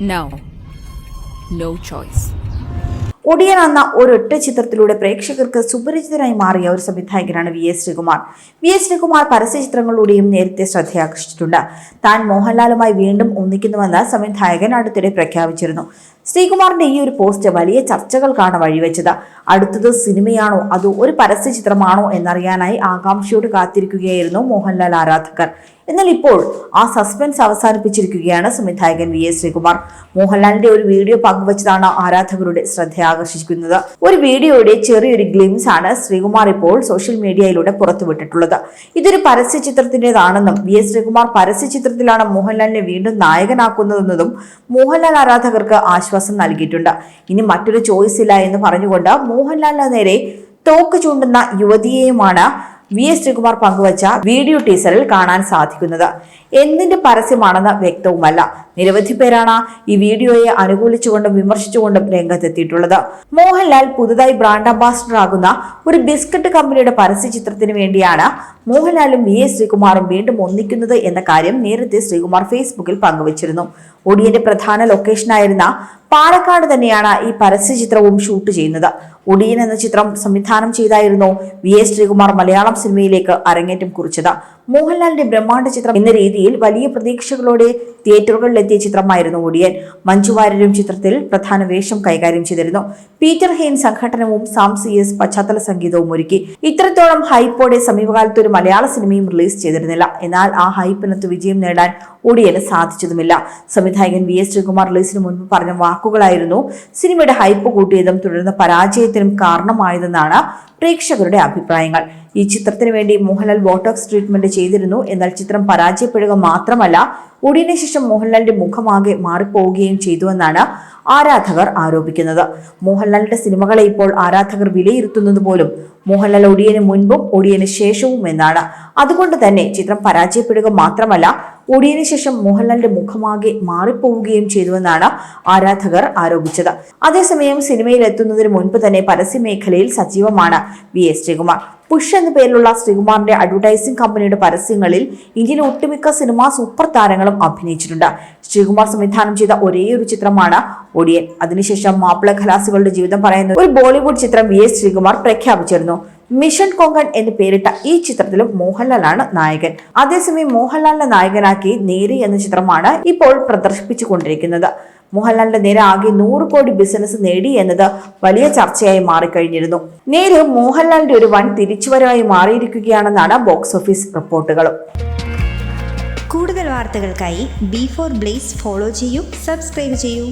Now, no choice ഒടിയൻ എന്ന ഒരൊറ്റ ചിത്രത്തിലൂടെ പ്രേക്ഷകർക്ക് സുപരിചിതനായി മാറിയ ഒരു സംവിധായകനാണ് V S Sreekumar. V S Sreekumar പരസ്യ ചിത്രങ്ങളിലൂടെയും നേരത്തെ ശ്രദ്ധയാകർഷിച്ചിട്ടുണ്ട്. താൻ മോഹൻലാലുമായി വീണ്ടും ഒന്നിക്കുന്നുവെന്ന് സംവിധായകൻ അടുത്തിടെ പ്രഖ്യാപിച്ചിരുന്നു. ശ്രീകുമാറിന്റെ ഈ ഒരു പോസ്റ്റ് വലിയ ചർച്ചകൾക്കാണ് വഴിവെച്ചത്. അടുത്തത് സിനിമയാണോ? അതോ ഒരു പരസ്യ ചിത്രമാണോ എന്നറിയാനായി ആകാംക്ഷയോട് കാത്തിരിക്കുകയായിരുന്നു മോഹൻലാൽ ആരാധകർ. എന്നാൽ ഇപ്പോൾ ആ സസ്പെൻസ് അവസാനിപ്പിച്ചിരിക്കുകയാണ് സംവിധായകൻ വി എസ് ശ്രീകുമാർ. മോഹൻലാലിന്റെ ഒരു വീഡിയോ പങ്കുവച്ചതാണ് ആരാധകരുടെ ശ്രദ്ധ ആകർഷിക്കുന്നത്. ഒരു വീഡിയോയുടെ ചെറിയൊരു ഗ്ലിംസ് ആണ് ശ്രീകുമാർ ഇപ്പോൾ സോഷ്യൽ മീഡിയയിലൂടെ പുറത്തുവിട്ടിട്ടുള്ളത്. ഇതൊരു പരസ്യ ചിത്രത്തിന്റെതാണെന്നും വി എസ് ശ്രീകുമാർ പരസ്യ ചിത്രത്തിലാണ് മോഹൻലാലിനെ വീണ്ടും നായകനാക്കുന്നതെന്നതും മോഹൻലാൽ ആരാധകർക്ക് ആശ്വാസം നൽകിയിട്ടുണ്ട്. ഇനി മറ്റൊരു ചോയ്സ് ഇല്ല എന്ന് പറഞ്ഞുകൊണ്ട് മോഹൻലാലിന് നേരെ തോക്ക് ചൂണ്ടുന്ന യുവതിയെയുമാണ് വി എസ് ശ്രീകുമാർ പങ്കുവച്ച വീഡിയോ ടീസറിൽ കാണാൻ സാധിക്കുന്നത്. എന്തിന്റെ പരസ്യമാണെന്ന് വ്യക്തവുമല്ല. നിരവധി പേരാണ് ഈ വീഡിയോയെ അനുകൂലിച്ചുകൊണ്ടും വിമർശിച്ചുകൊണ്ടും രംഗത്തെത്തിയിട്ടുള്ളത്. മോഹൻലാൽ പുതുതായി ബ്രാൻഡ് അംബാസിഡർ ആകുന്ന ഒരു ബിസ്ക്കറ്റ് കമ്പനിയുടെ പരസ്യ ചിത്രത്തിന് വേണ്ടിയാണ് മോഹൻലാലും വി എസ് ശ്രീകുമാറും വീണ്ടും ഒന്നിക്കുന്നത് എന്ന കാര്യം നേരത്തെ ശ്രീകുമാർ ഫേസ്ബുക്കിൽ പങ്കുവച്ചിരുന്നു. ഒടിയന്റെ പ്രധാന ലൊക്കേഷനായിരുന്ന പാലക്കാട് തന്നെയാണ് ഈ പരസ്യ ചിത്രവും ഷൂട്ട് ചെയ്യുന്നത്. ഒടിയൻ എന്ന ചിത്രം സംവിധാനം ചെയ്തായിരുന്നു വി എസ് ശ്രീകുമാർ മലയാളം സിനിമയിലേക്ക് അരങ്ങേറ്റം കുറിച്ചത്. മോഹൻലാലിന്റെ ബ്രഹ്മാണ്ഡ ചിത്രം എന്ന രീതിയിൽ വലിയ പ്രതീക്ഷകളോടെ തിയേറ്ററുകളിലെത്തിയ ചിത്രമായിരുന്നു ഒടിയൻ. മഞ്ജുവാര്യരും ചിത്രത്തിൽ പ്രധാന വേഷം കൈകാര്യം ചെയ്തിരുന്നു. പീറ്റർ ഹെയിൻ സംഘടനവും സാം സി എസ് പശ്ചാത്തല സംഗീതവും ഒരുക്കി. ഇത്രത്തോളം ഹൈപ്പോടെ സമീപകാലത്ത് ഒരു മലയാള സിനിമയും റിലീസ് ചെയ്തിരുന്നില്ല. എന്നാൽ ആ ഹൈപ്പിനത്ത് വിജയം നേടാൻ ഒടിയന് സാധിച്ചതുമില്ല. സംവിധായകൻ വി എസ് ശ്രീകുമാർ റിലീസിന് മുൻപ് പറഞ്ഞ വാക്കുകളായിരുന്നു സിനിമയുടെ ഹൈപ്പ് കൂട്ടിയതും തുടർന്ന് പരാജയത്തിനും കാരണമായതെന്നാണ് പ്രേക്ഷകരുടെ അഭിപ്രായങ്ങൾ. ഈ ചിത്രത്തിന് വേണ്ടി മോഹൻലാൽ ബോട്ടോക്സ് ട്രീറ്റ്മെന്റ് ചെയ്തിരുന്നു. എന്നാൽ ചിത്രം പരാജയപ്പെടുക മാത്രമല്ല ഒടിയന് ശേഷം മോഹൻലാലിന്റെ മുഖമാകെ മാറിപ്പോവുകയും ചെയ്തുവെന്നാണ് ആരാധകർ ആരോപിക്കുന്നത്. മോഹൻലാലിന്റെ സിനിമകളെ ഇപ്പോൾ ആരാധകർ വിലയിരുത്തുന്നത് പോലും മോഹൻലാൽ ഒടിയന് മുൻപും ഒടിയന് ശേഷവും എന്നാണ്. അതുകൊണ്ട് തന്നെ ചിത്രം പരാജയപ്പെടുക മാത്രമല്ല ഒടിയന് ശേഷം മോഹൻലാലിന്റെ മുഖമാകെ മാറിപ്പോവുകയും ചെയ്തുവെന്നാണ് ആരാധകർ ആരോപിച്ചത്. അതേസമയം സിനിമയിൽ എത്തുന്നതിന് മുൻപ് തന്നെ പരസ്യ മേഖലയിൽ സജീവമാണ് വി. എസ്. ശ്രീകുമാർ പുഷ് എന്ന പേരിലുള്ള ശ്രീകുമാറിന്റെ അഡ്വർടൈസിംഗ് കമ്പനിയുടെ പരസ്യങ്ങളിൽ ഇന്ത്യയിലെ ഒട്ടുമിക്ക സിനിമാ സൂപ്പർ താരങ്ങളും അഭിനയിച്ചിട്ടുണ്ട്. ശ്രീകുമാർ സംവിധാനം ചെയ്ത ഒരേ ഒരു ചിത്രമാണ് ഒടിയൻ. അതിനുശേഷം മാപ്പിള ഖലാസുകളുടെ ജീവിതം പറയുന്ന ഒരു ബോളിവുഡ് ചിത്രം വി എസ് ശ്രീകുമാർ പ്രഖ്യാപിച്ചിരുന്നു. മിഷൻ കൊങ്കൺ എന്ന് പേരിട്ട ഈ ചിത്രത്തിലും മോഹൻലാലാണ് നായകൻ. അതേസമയം മോഹൻലാലിനെ നായകനാക്കി നേരി എന്ന ചിത്രമാണ് ഇപ്പോൾ പ്രദർശിപ്പിച്ചുകൊണ്ടിരിക്കുന്നത്. മോഹൻലാലിന്റെ നേരെ ആകെ നൂറ് കോടി ബിസിനസ് നേടി എന്നത് വലിയ ചർച്ചയായി മാറിക്കഴിഞ്ഞിരുന്നു. നേര് മോഹൻലാലിന്റെ ഒരു വൻ തിരിച്ചുവരവായി മാറിയിരിക്കുകയാണെന്നാണ് ബോക്സ് ഓഫീസ് റിപ്പോർട്ടുകളും. കൂടുതൽ വാർത്തകൾക്കായി ബി ഫോർ ബ്ലേസ് ഫോളോ ചെയ്യൂ സബ്സ്ക്രൈബ് ചെയ്യൂ.